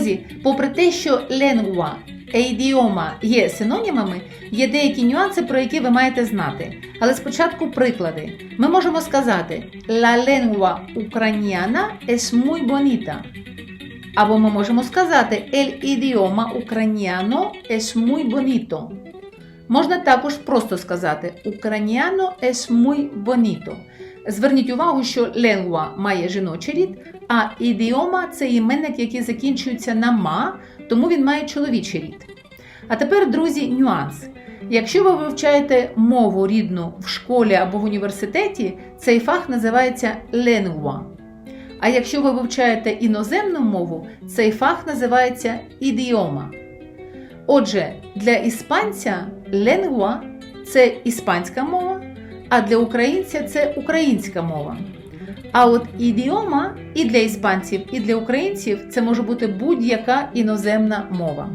Друзі, попри те, що ленгуа та ідіома є синонімами, є деякі нюанси, про які ви маєте знати. Але спочатку приклади. Ми можемо сказати La lengua ucraniana es muy bonita. Або ми можемо сказати El idioma ucraniano es muy bonito. Можна також просто сказати Ucraniano es muy bonito. Зверніть увагу, що lengua має жіночий рід, а ідіома це іменник, який закінчується на ма, тому він має чоловічий рід. А тепер, друзі, нюанс. Якщо ви вивчаєте мову рідну в школі або в університеті, цей фах називається lengua. А якщо ви вивчаєте іноземну мову, цей фах називається ідіома. Отже, для іспанця lengua – це іспанська мова, а для українця це українська мова. А от ідіома і для іспанців, і для українців це може бути будь-яка іноземна мова.